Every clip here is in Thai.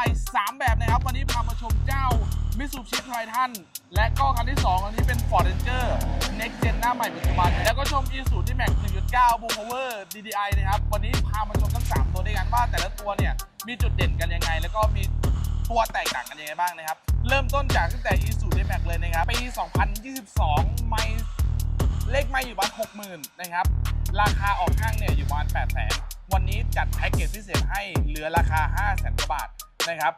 ม่ๆ3แบบนะครับ วันนี้พามาชมเจ้า Mitsubishi Triton และก็คันที่ 2 อันนี้เป็น Ford Ranger Next Gen หน้าใหม่ปัจจุบัน แล้วก็ชม Isuzu D-Max 1.9 Blue Power DDI นะครับ วันนี้พามาชมทั้ง 3 ตัวด้วยกันว่าแต่ละตัวเนี่ย มีจุดเด่นกันยังไง แล้วก็มีตัวแตกต่างกันยังไงบ้างนะครับ เริ่มต้นจากตั้งแต่ Isuzu D-Max เลยนะครับ ปี 2022 ไม่เลขไม่อยู่ประมาณหกหมื่นนะครับ ราคาออกห้างเนี่ยอยู่ประมาณแปดแสนวันนี้จัดแพ็กเกจพิเศษให้เหลือราคา 5 0 0แสนกว่าบาท นะครับ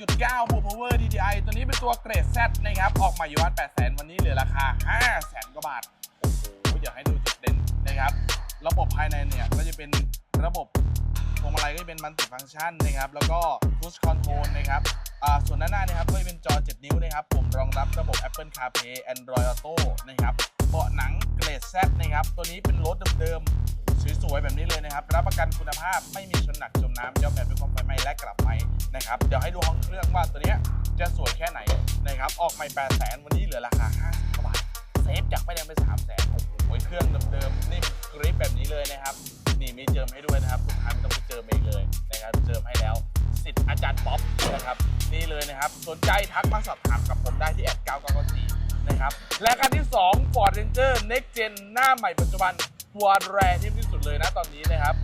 1.9 Full Power DDI ตัวนี้เป็นตัวเกรด Z นะครับ ออกมาอยู่ประมาณ8แสนวันนี้เหลือราคา 5 0 0แสนกว่าบาท โอ้โห อยากให้ดูจุดเด่นนะครับ ระบบภายในเนี่ย ก็จะเป็นระบบพวงมาลัยก็จะเป็นมัลติฟังก์ชันนะครับ แล้วก็ Push Control นะครับอ่าส่วนด้านหน้านะครับก็จะเป็นจอ 7 นิ้วนะครับผมรองรับระบบ Apple CarPlay Android Auto นะครับ เบาะหนังเกรด Z นะครับ ตัวนี้เป็นรถเดิม สวยๆแบบนี้เลยนะครับ รับประกันคุณภาพไม่มีชนหนักจมน้ำยอมแบบเป็นความไฟไหม้และกลับไหมนะครับเดี๋ยวให้ดูห้องเครื่องว่าตัวเนี้ยจะสวยแค่ไหนนะครับออกใหม่8 0 0 0 0วันนี้เหลือราคา5กว่าบาทเซฟจากไม่แดงไป3 0 0 0 0 0โอ้โหเครื่องเดิมๆนิ่กริปแบบนี้เลยนะครับนี่มีเจิมให้ด้วยนะครับทุกท่านไม่ต้องไปเจิมเองเลยนะครับเจิมให้แล้วสิทธิ์อาจารย์ป๊อปนะครับนี่เลยนะครับสนใจทักมาสอบถามกับผมได้ที่แอด9994นะครับและคันที่2 Ford Ranger Next Gen หน้าใหม่ปัจจุบันตัวแรงที่ เลยนะตอนนี้นะครับ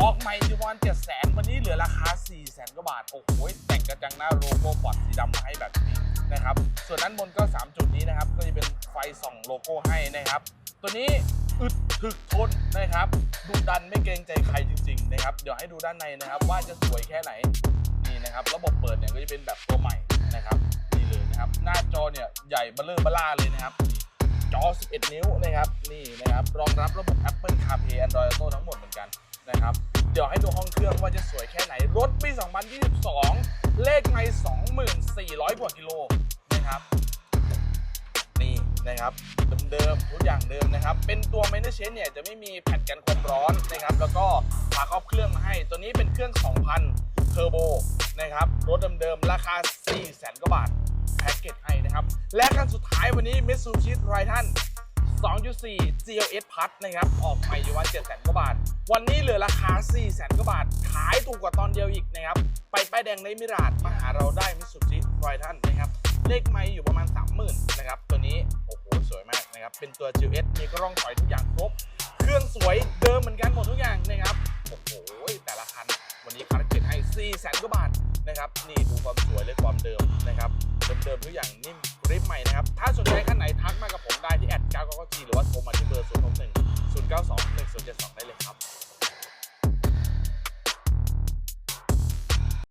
ออกใหม่อยู่ประมาณ7 0 0 0 0วันนี้เหลือราคา4 0 0 0 0 0กว่าบาท โอ้โห แต่งกระจังหน้าโลโก้ฟอร์ดสีดำมาให้แบบนี้นะครับ ส่วนด้านบนก็ 3 จุดนี้นะครับ ก็จะเป็นไฟส่องโลโก้ให้นะครับ ตัวนี้อึดถึกทนนะครับ ดุดันไม่เกรงใจใครจริงๆนะครับ เดี๋ยวให้ดูด้านในนะครับ ว่าจะสวยแค่ไหน นี่นะครับ ระบบเปิดเนี่ยก็จะเป็นแบบตัวใหม่นะครับ นี่เลยนะครับ หน้าจอเนี่ยใหญ่เบลเลอร์เบล่าเลยนะครับนี่ จอ 11 นิ้วนะครับนี่นะครับรองรับระบบ Apple CarPlay Android Auto ทั้งหมดเหมือนกันนะครับ เดี๋ยวให้ดูห้องเครื่องว่าจะสวยแค่ไหน รถปี 2022 เลขไม่2400 กว่ากิโลนะครับนี่นะครับเดิมๆทุกอย่างเดิมนะครับ เป็นตัวเมนเชนเนี่ยจะไม่มีแผ่นกันความร้อนนะครับ แล้วก็ฝาครอบเครื่องมาให้ ตัวนี้เป็นเครื่อง 2,000 เทอร์โบนะครับ รถเดิมๆ ราคา 4 0 0แสนกว่าบาทแพ็กเกจให้นะครับ และคันสุดท้ายวันนี้ Mitsubishi Triton 2.4 GLS Plus นะครับ ออกใหม่อยู่วัน7 0 0 0กว่าบาท วันนี้เหลือราคา4 0 0 0 0กว่าบาท ขายถูกกว่าตอนเดียวอีกนะครับ ไปป้ายแดงในมิราดมาหาเราได้ Mitsubishi Triton นะครับ เลขไม่อยู่ประมาณ 30,000 นะครับ ตัวนี้ โอ้โห สวยมากนะครับ เป็นตัว GLS มีกล้องถอยทุกอย่างครบ เครื่องสวยเดิมเหมือนกันหมดทุกอย่างนะครับ โอ้โห แต่ละคัน วันนี้คาราเกตให้4 0 0 0 0กว่าบาท นะครับ นี่ดูความสวยและความเดิมนะครับเดิมๆทุกอย่างนิ่มกริปใหม่นะครับ ถ้าสนใจขั้นไหนทักมากับผมได้ที่แอดเก้าก็จีหรือว่าโทรมาที่เบอร์ศูนย์หกหนึ่งศูนย์เก้า